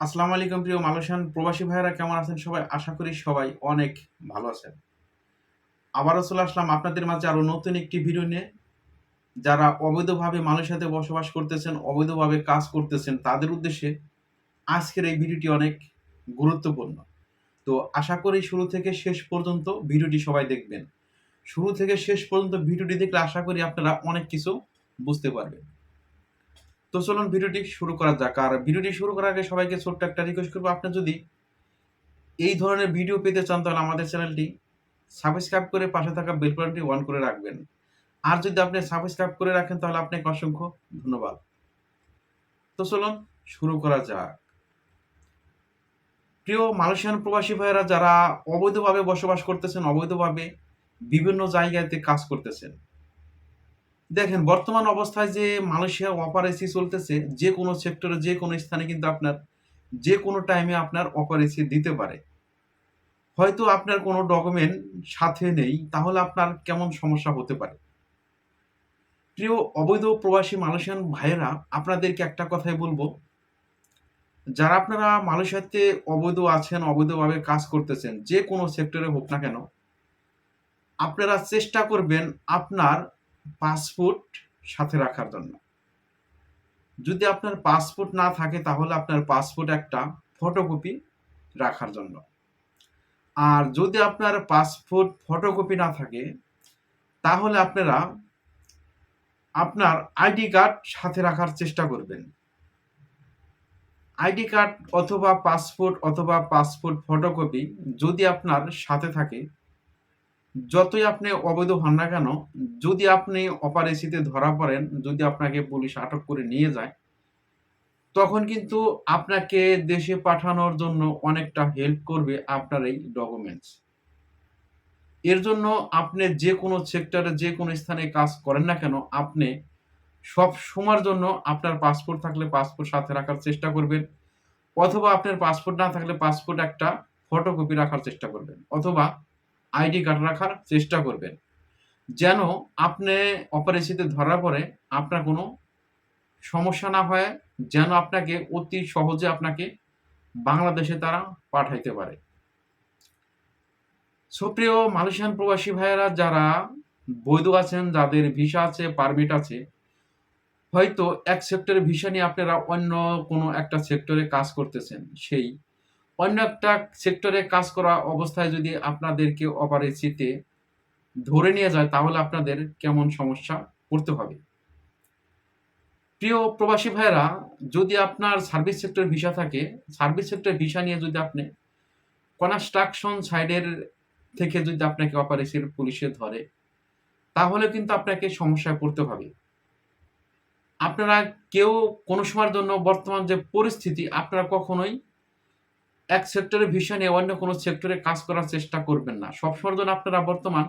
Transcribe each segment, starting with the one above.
আসসালামু আলাইকুম প্রিয় মালয়েশিয়ান প্রবাসী ভাইয়েরা, কেমন আছেন সবাই? আশা করি সবাই অনেক ভালো আছেন। আবারও চলে আসলাম আপনাদের মাঝে আরও নতুন একটি ভিডিও নিয়ে। যারা অবৈধভাবে মালয়েশিয়াতে বসবাস করতেছেন, অবৈধভাবে কাজ করতেছেন, তাদের উদ্দেশ্যে আজকের এই ভিডিওটি অনেক গুরুত্বপূর্ণ। তো আশা করি শুরু থেকে শেষ পর্যন্ত ভিডিওটি সবাই দেখবেন। শুরু থেকে শেষ পর্যন্ত ভিডিওটি দেখলে আশা করি আপনারা অনেক কিছু বুঝতে পারবেন। তো চলুন ভিডিওটি শুরু করা যাক। আর ভিডিওটি শুরু করার আগে সবাইকে ছোট্ট একটা রিকোয়েস্ট করব। আপনি যদি এই ধরনের ভিডিও পেতে চান, তাহলে আমাদের চ্যানেলটি সাবস্ক্রাইব করে পাশে থাকা বেল বাটনটি অন করে রাখবেন। আর যদি আপনি সাবস্ক্রাইব করে রাখেন, তাহলে আপনাকে অসংখ্য ধন্যবাদ। তো চলুন শুরু করা যাক। প্রিয় মালয়েশিয়ান প্রবাসী ভাইয়েরা, যারা অবৈধভাবে বসবাস করতেছেন, অবৈধভাবে বিভিন্ন জায়গাতে কাজ করতেছেন দেখেন, বর্তমান অবস্থায় যে মালয়েশিয়া অপারেসি চলতেছে, যে কোনো সেক্টরে, যে কোনো স্থানে কিন্তু আপনার যে কোনো টাইমে আপনার অপারেসি দিতে পারে। হয়তো আপনার কোনো ডকুমেন্ট সাথে নেই, তাহলে আপনার কেমন সমস্যা হতে পারে? প্রিয়, অবৈধ প্রবাসী মালয়েশিয়ান ভাইয়েরা, আপনাদেরকে একটা কথাই বলব। যারা আপনারা মালয়েশিয়াতে অবৈধ আছেন, অবৈধভাবে কাজ করতেছেন, যে কোনো সেক্টরে হোক না কেন, আপনারা চেষ্টা করবেন আপনার পাসপোর্ট সাথে রাখার জন্য। যদি আপনার পাসপোর্ট না থাকে, তাহলে আপনার পাসপোর্ট একটা ফটোকপি রাখার জন্য। আর যদি আপনার পাসপোর্ট ফটোকপি না থাকে, তাহলে আপনারা আপনার আইডি কার্ড সাথে রাখার চেষ্টা করবেন। আইডি কার্ড অথবা পাসপোর্ট অথবা পাসপোর্ট ফটোকপি যদি আপনার সাথে থাকে যতই আপনি অবৈধ হন না কেন, যদি আপনি অপারেসিতে ধরা পড়েন, যদি আপনাকে পুলিশ আটক করে নিয়ে যায়, তখন কিন্তু আপনাকে দেশে পাঠানোর জন্য অনেকটা হেল্প করবে আপনার এই ডকুমেন্টস এর জন্য আপনি যে কোনো সেক্টরে যে কোনো স্থানে কাজ করেন না কেন, আপনি সব সময়ের জন্য আপনার পাসপোর্ট থাকলে পাসপোর্ট সাথে রাখার চেষ্টা করবেন, অথবা আপনার পাসপোর্ট না থাকলে পাসপোর্ট একটা ফটোকপি রাখার চেষ্টা করবেন, অথবা আইডি কার্ড রাখার চেষ্টা করবেন। যেন আপনি অপারেশিতে ধরা পড়ে আপনার কোনো সমস্যা না হয়, যেন আপনাকে অতি সহজে আপনাকে বাংলাদেশে তারা পাঠাইতে পারে। সুপ্রিয় মালয়েশিয়ান প্রবাসী ভাইয়েরা, যারা বৈধ আছেন, যাদের ভিসা আছে, পারমিট আছে, হয়তো এক সেক্টরে ভিসা নিয়ে আপনারা অন্য কোনো একটা সেক্টরে কাজ করতেছেন। সেই অন্য একটা সেক্টরে কাজ করা অবস্থায় যদি আপনাদেরকে অপারেসিতে ধরে নিয়ে যায়, তাহলে আপনাদের কেমন সমস্যা পড়তে হবে? প্রিয় প্রবাসী ভাইরা যদি আপনার সার্ভিস সেক্টর ভিসা থাকে সার্ভিস সেক্টর ভিসা নিয়ে যদি আপনি কনস্ট্রাকশন সাইডের থেকে যদি আপনাকে অপারেসির পুলিশে ধরে, তাহলে কিন্তু আপনাকে সমস্যায় পড়তে হবে। আপনারা কেউ কোনো সময়ের জন্য বর্তমান যে পরিস্থিতি, আপনারা কখনোই এক সেক্টরে ভিসা নিয়ে অন্য কোনো সেক্টরে কাজ করার চেষ্টা করবেন না। সবসময়ের জন্য আপনারা বর্তমান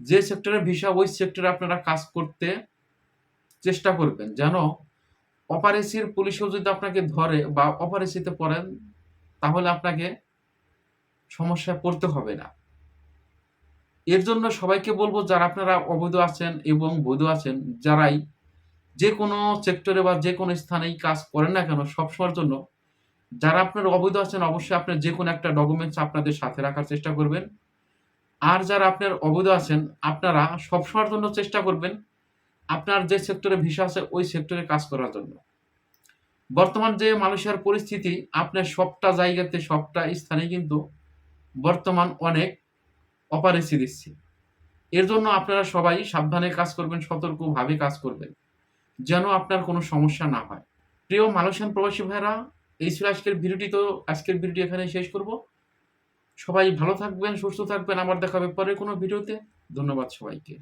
যে সেক্টরে ভিসা ওই সেক্টরে আপনারা কাজ করতে চেষ্টা করবেন। যেন অপারেসির পুলিশও যদি আপনাকে ধরে বা অপারেসিতে পড়েন, তাহলে আপনাকে সমস্যায় পড়তে হবে না। এর জন্য সবাইকে বলব, যারা আপনারা অবৈধ আছেন এবং বৈধ আছেন, যারাই যে কোনো সেক্টরে বা যে কোনো স্থানেই কাজ করেন না কেন, সবসময়ের জন্য যারা আপনার অবৈধ আছেন, অবশ্যই আপনার যে কোনো একটা ডকুমেন্টস আপনাদের সাথে রাখার চেষ্টা করবেন। আর যারা আপনার অবৈধ আছেন, আপনারা সবসময়ের জন্য চেষ্টা করবেন আপনার যে সেক্টরে ভিসা আছে, ওই সেক্টরে কাজ করার জন্য। বর্তমান যে মালয়েশিয়ার পরিস্থিতি, আপনার সবটা জায়গাতে, সবটা স্থানে কিন্তু বর্তমান অনেক অপারেসি দিচ্ছে। এর জন্য আপনারা সবাই সাবধানে কাজ করবেন, সতর্কভাবে কাজ করবেন, যেন আপনার কোনো সমস্যা না হয়। প্রিয় মালয়েশিয়ান প্রবাসী ভাইরা এই ছিল আজকের ভিডিওটি, তো আজকের ভিডিওটি এখানে শেষ করব। সবাই ভালো থাকবেন, সুস্থ থাকবেন, আবার দেখাবে পরে কোনো ভিডিওতে। ধন্যবাদ সবাইকে।